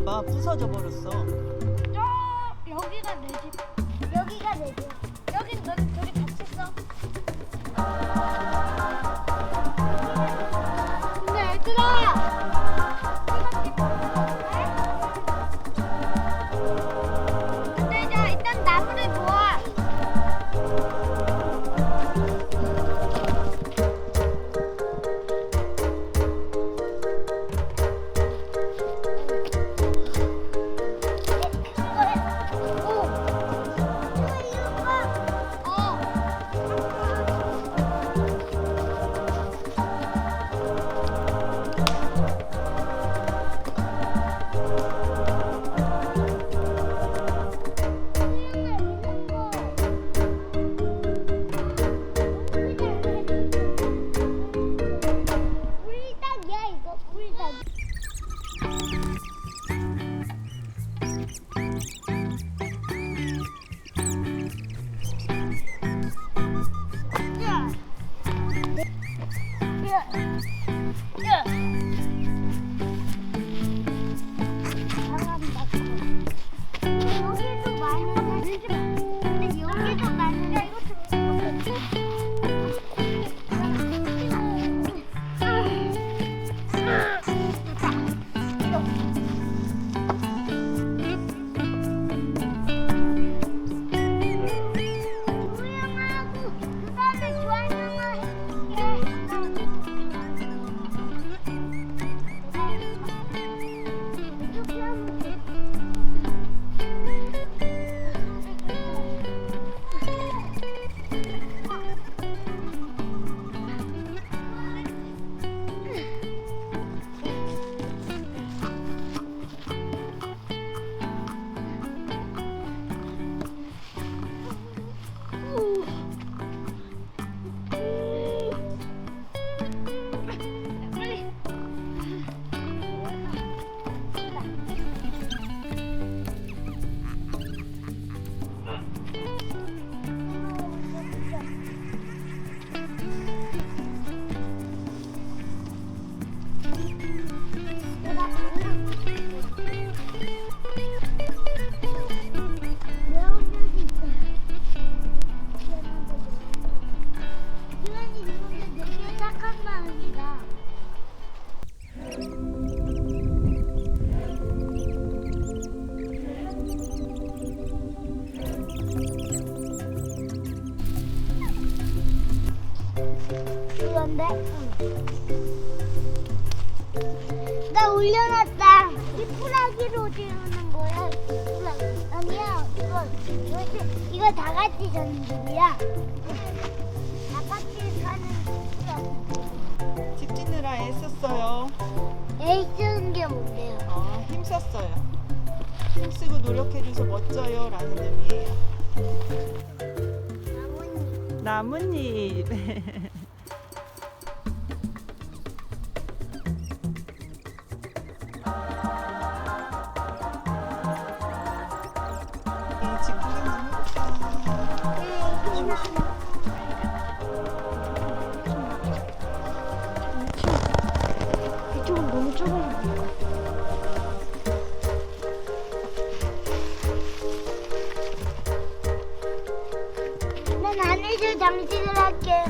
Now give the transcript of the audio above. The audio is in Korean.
집인가 봐. 부서져 버렸어. 저 여기가 내 집. 여기가 내 집. 여긴 넌 둘이 그런데 나 올려놨다. 지푸라기로 지우는 거야. 아니야. 이거 이거 이거 다 같이 전들이야. 다 같이 사는 지푸라기. 집 짓느라 애썼어요. 쓰는 게 뭔데요? 어, 힘썼어요. 힘쓰고 노력해줘서 멋져요. 라는 의미예요. 나뭇잎. 난 안에서 장식을 할게.